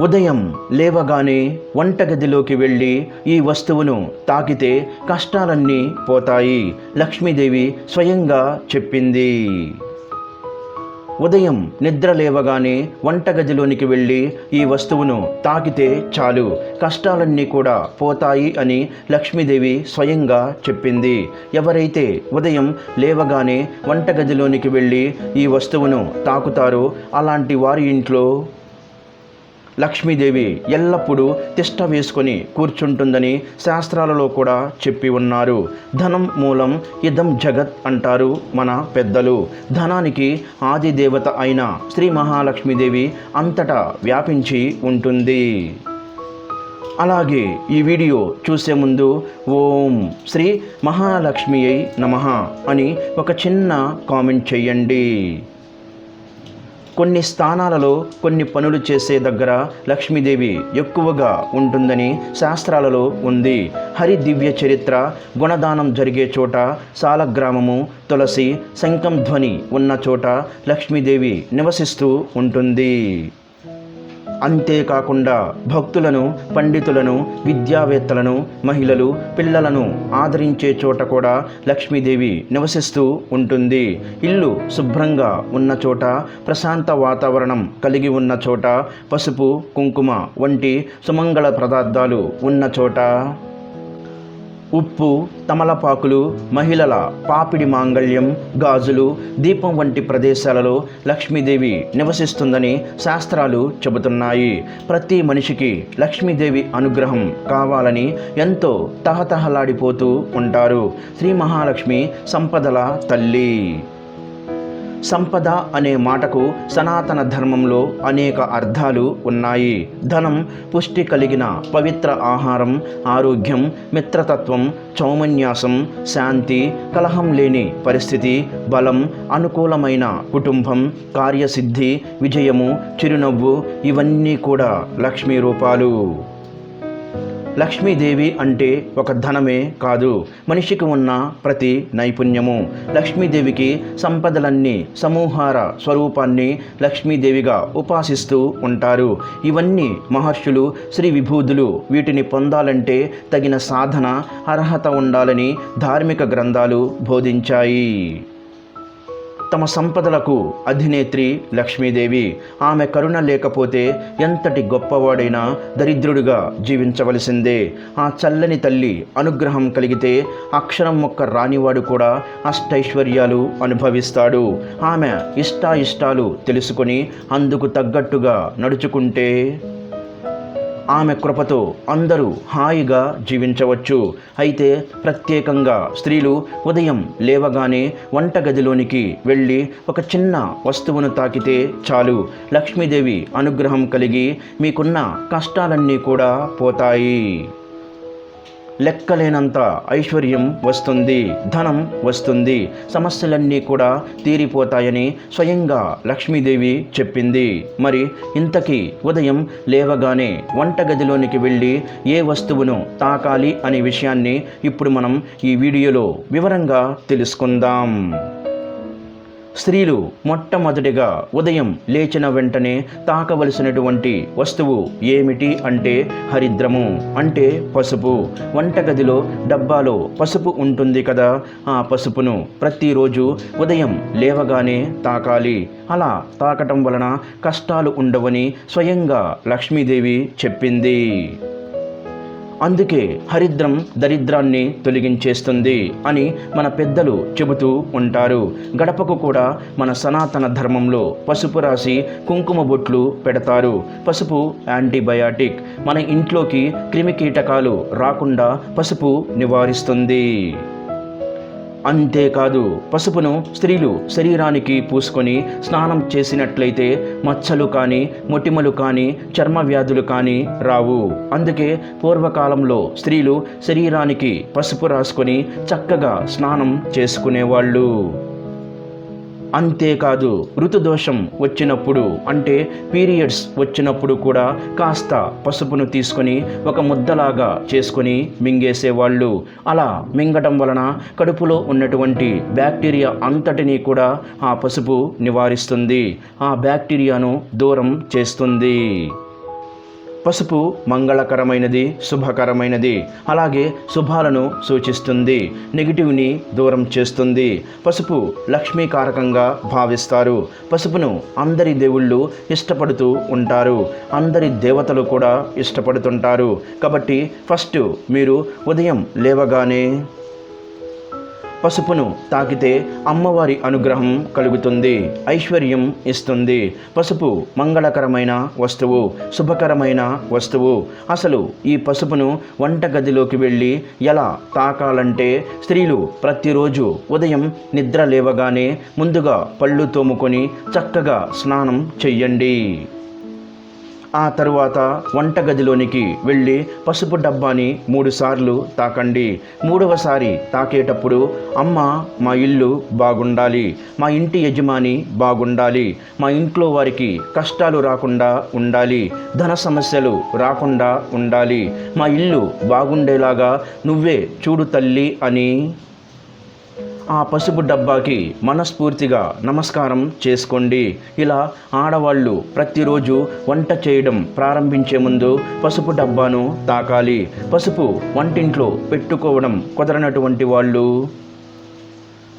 ఉదయం లేవగానే వంటగదిలోకి వెళ్ళి ఈ వస్తువును తాకితే కష్టాలన్నీ పోతాయి. లక్ష్మీదేవి స్వయంగా చెప్పింది. ఉదయం నిద్ర లేవగానే వంటగదిలోనికి వెళ్ళి ఈ వస్తువును తాకితే చాలు కష్టాలన్నీ కూడా పోతాయి అని లక్ష్మీదేవి స్వయంగా చెప్పింది. ఎవరైతే ఉదయం లేవగానే వంటగదిలోనికి వెళ్ళి ఈ వస్తువును తాకుతారో అలాంటి వారి ఇంట్లో లక్ష్మీదేవి ఎల్లప్పుడూ తిష్ట వేసుకొని కూర్చుంటుందని శాస్త్రాలలో కూడా చెప్పి ఉన్నారు. ధనం మూలం ఇదం జగత్ అంటారు మన పెద్దలు. ధనానికి ఆది దేవత అయిన శ్రీ మహాలక్ష్మీదేవి అంతటా వ్యాపించి ఉంటుంది. అలాగే ఈ వీడియో చూసే ముందు ఓం శ్రీ మహాలక్ష్మి అయి నమ అని ఒక చిన్న కామెంట్ చేయండి. కొన్ని స్థానాలలో కొన్ని పనులు చేసే దగ్గర లక్ష్మీదేవి ఎక్కువగా ఉంటుందని శాస్త్రాలలో ఉంది. హరి దివ్య చరిత్ర గుణదానం జరిగే చోట సాలగ్రామము తులసి శంఖం ధ్వని ఉన్న చోట లక్ష్మీదేవి నివసిస్తూ ఉంటుంది. అంతేకాకుండా భక్తులను పండితులను విద్యావేత్తలను మహిళలు పిల్లలను ఆదరించే చోట కూడా లక్ష్మీదేవి నివసిస్తూ ఉంటుంది. ఇల్లు శుభ్రంగా ఉన్న చోట ప్రశాంత వాతావరణం కలిగి ఉన్న చోట పసుపు కుంకుమ వంటి సుమంగళ పదార్థాలు ఉన్న చోట ఉప్పు తమలపాకులు మహిళల పాపిడి మాంగళ్యం గాజులు దీపం వంటి ప్రదేశాలలో లక్ష్మీదేవి నివసిస్తుందని శాస్త్రాలు చెబుతున్నాయి. ప్రతి మనిషికి లక్ష్మీదేవి అనుగ్రహం కావాలని ఎంతో తహతహలాడిపోతూ ఉంటారు. శ్రీ మహాలక్ష్మి సంపదల తల్లి. సంపద అనే మాటకు సనాతన ధర్మంలో అనేక అర్థాలు ఉన్నాయి. ధనం పుష్టి కలిగిన పవిత్ర ఆహారం ఆరోగ్యం మిత్రతత్వం చౌమన్యాసం శాంతి కలహం లేని పరిస్థితి బలం అనుకూలమైన కుటుంబం కార్యసిద్ధి విజయము చిరునవ్వు ఇవన్నీ కూడా లక్ష్మీ రూపాలు. లక్ష్మీదేవి అంటే ఒక ధనమే కాదు. మనిషికి ఉన్న ప్రతి నైపుణ్యము. లక్ష్మీదేవికి సంపదలన్నీ సమూహార స్వరూపాన్ని లక్ష్మీదేవిగా ఉపాసిస్తూ ఉంటారు. ఇవన్నీ మహర్షులు శ్రీ విభూదులు వీటిని పొందాలంటే తగిన సాధన అర్హత ఉండాలని ధార్మిక గ్రంథాలు బోధించాయి. తమ సంపదలకు అధినేత్రి లక్ష్మీదేవి. ఆమె కరుణ లేకపోతే ఎంతటి గొప్పవాడైనా దరిద్రుడిగా జీవించవలసిందే. ఆ చల్లని తల్లి అనుగ్రహం కలిగితే అక్షరం మొక్క రానివాడు కూడా అష్టైశ్వర్యాలు అనుభవిస్తాడు. ఆమె ఇష్టాయిష్టాలు తెలుసుకొని అందుకు తగ్గట్టుగా నడుచుకుంటే ఆమె కృపతో అందరూ హాయిగా జీవించవచ్చు. అయితే ప్రత్యేకంగా స్త్రీలు ఉదయం లేవగానే వంటగదిలోనికి వెళ్ళి ఒక చిన్న వస్తువును తాకితే చాలు. లక్ష్మీదేవి అనుగ్రహం కలిగి మీకున్న కష్టాలన్నీ కూడా పోతాయి. లెక్కలేనంత ఐశ్వర్యం వస్తుంది ధనం వస్తుంది. సమస్యలన్నీ కూడా తీరిపోతాయని స్వయంగా లక్ష్మీదేవి చెప్పింది. మరి ఇంతకీ ఉదయం లేవగానే వంటగదిలోనికి వెళ్ళి ఏ వస్తువును తాకాలి అనే విషయాన్ని ఇప్పుడు మనం ఈ వీడియోలో వివరంగా తెలుసుకుందాం. స్త్రీలు మొట్టమొదటిగా ఉదయం లేచిన వెంటనే తాకవలసినటువంటి వస్తువు ఏమిటి అంటే హరిద్రము అంటే పసుపు. వంటగదిలో డబ్బాలో పసుపు ఉంటుంది కదా ఆ పసుపును ప్రతిరోజు ఉదయం లేవగానే తాకాలి. అలా తాకటం వలన కష్టాలు ఉండవని స్వయంగా లక్ష్మీదేవి చెప్పింది. అందుకే హరిద్రం దరిద్రాన్ని తొలగించేస్తుంది అని మన పెద్దలు చెబుతూ ఉంటారు. గడపకు కూడా మన సనాతన ధర్మంలో పసుపు రాసి కుంకుమ బొట్లు పెడతారు. పసుపు యాంటీబయాటిక్. మన ఇంట్లోకి క్రిమికీటకాలు రాకుండా పసుపు నివారిస్తుంది. అంతేకాదు పసుపును స్త్రీలు శరీరానికి పూసుకొని స్నానం చేసినట్లయితే మచ్చలు కానీ మొటిమలు కానీ చర్మ వ్యాధులు కానీ రావు. అందుకే పూర్వకాలంలో స్త్రీలు శరీరానికి పసుపు రాసుకొని చక్కగా స్నానం చేసుకునేవాళ్ళు. అంతేకాదు ఋతుదోషం వచ్చినప్పుడు అంటే పీరియడ్స్ వచ్చినప్పుడు కూడా కాస్త పసుపును తీసుకొని ఒక ముద్దలాగా చేసుకొని మింగేసేవాళ్ళు. అలా మింగటం వలన కడుపులో ఉన్నటువంటి బ్యాక్టీరియా అంతటినీ కూడా ఆ పసుపు నివారిస్తుంది. ఆ బ్యాక్టీరియాను దూరం చేస్తుంది. పసుపు మంగళకరమైనది శుభకరమైనది. అలాగే శుభాలను సూచిస్తుంది నెగిటివ్ని దూరం చేస్తుంది. పసుపు లక్ష్మీకారకంగా భావిస్తారు. పసుపును అందరి దేవుళ్ళు ఇష్టపడుతూ ఉంటారు. అందరి దేవతలు కూడా ఇష్టపడుతుంటారు. కాబట్టి ఫస్ట్ మీరు ఉదయం లేవగానే పసుపును తాకితే అమ్మవారి అనుగ్రహం కలుగుతుంది ఐశ్వర్యం ఇస్తుంది. పసుపు మంగళకరమైన వస్తువు శుభకరమైన వస్తువు. అసలు ఈ పసుపును వంటగదిలోకి వెళ్ళి ఎలా తాకాలంటే స్త్రీలు ప్రతిరోజు ఉదయం నిద్ర లేవగానే ముందుగా పళ్ళు తోముకొని చక్కగా స్నానం చెయ్యండి. ఆ తరువాత వంటగదిలోనికి వెళ్ళి పసుపు డబ్బాని మూడుసార్లు తాకండి. మూడవసారి తాకేటప్పుడు అమ్మ మా ఇల్లు బాగుండాలి మా ఇంటి యజమాని బాగుండాలి మా ఇంట్లో వారికి కష్టాలు రాకుండా ఉండాలి ధన సమస్యలు రాకుండా ఉండాలి మా ఇల్లు బాగుండేలాగా నువ్వే చూడు తల్లి అని ఆ పసుపు డబ్బాకి మనస్ఫూర్తిగా నమస్కారం చేసుకోండి. ఇలా ఆడవాళ్ళు ప్రతిరోజు వంట చేయడం ప్రారంభించే ముందు పసుపు డబ్బాను తాకాలి. పసుపు వంటింట్లో పెట్టుకోవడం కుదరనటువంటి వాళ్ళు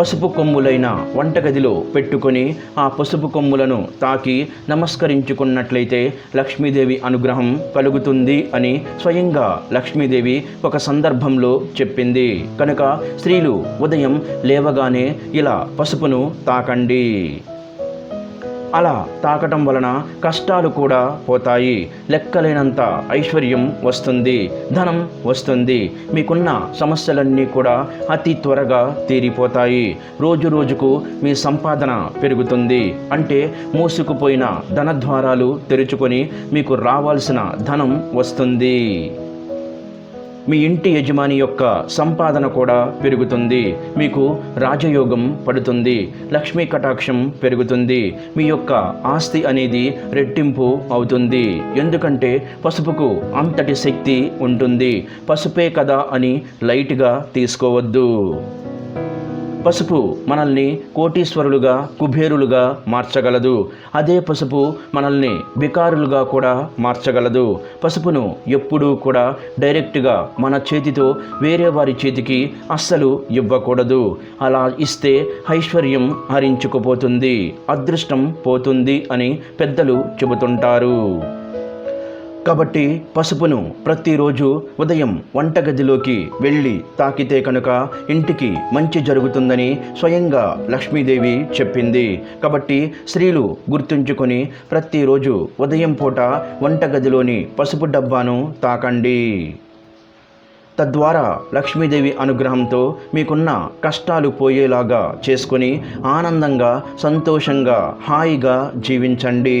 పసుపు కొమ్ములైన వంటగదిలో పెట్టుకొని ఆ పసుపు కొమ్ములను తాకి నమస్కరించుకున్నట్లయితే లక్ష్మీదేవి అనుగ్రహం కలుగుతుంది అని స్వయంగా లక్ష్మీదేవి ఒక సందర్భంలో చెప్పింది. కనుక స్త్రీలు ఉదయం లేవగానే ఇలా పసుపును తాకండి. అలా తాకటం వలన కష్టాలు కూడా పోతాయి. లెక్కలేనంత ఐశ్వర్యం వస్తుంది ధనం వస్తుంది. మీకున్న సమస్యలన్నీ కూడా అతి త్వరగా తీరిపోతాయి. రోజు రోజుకు మీ సంపాదన పెరుగుతుంది. అంటే మూసుకుపోయిన ధనద్వారాలు తెరుచుకొని మీకు రావాల్సిన ధనం వస్తుంది. మీ ఇంటి యజమాని యొక్క సంపాదన కూడా పెరుగుతుంది. మీకు రాజయోగం పడుతుంది. లక్ష్మీ కటాక్షం పెరుగుతుంది. మీ యొక్క ఆస్తి అనేది రెట్టింపు అవుతుంది. ఎందుకంటే పసుపుకు అంతటి శక్తి ఉంటుంది. పసుపే కదా అని లైట్గా తీసుకోవద్దు. పసుపు మనల్ని కోటీశ్వరులుగా కుబేరులుగా మార్చగలదు. అదే పసుపు మనల్ని వికారులుగా కూడా మార్చగలదు. పసుపును ఎప్పుడూ కూడా డైరెక్ట్గా మన చేతితో వేరే వారి చేతికి అస్సలు ఇవ్వకూడదు. అలా ఇస్తే ఐశ్వర్యం హరించుకుపోతుంది అదృష్టం పోతుంది అని పెద్దలు చెబుతుంటారు. కాబట్టి పసుపును ప్రతిరోజు ఉదయం వంటగదిలోకి వెళ్ళి తాకితే కనుక ఇంటికి మంచి జరుగుతుందని స్వయంగా లక్ష్మీదేవి చెప్పింది. కాబట్టి స్త్రీలు గుర్తుంచుకొని ప్రతిరోజు ఉదయం పూట వంటగదిలోని పసుపు డబ్బాను తాకండి. తద్వారా లక్ష్మీదేవి అనుగ్రహంతో మీకున్న కష్టాలు పోయేలాగా చేసుకొని ఆనందంగా సంతోషంగా హాయిగా జీవించండి.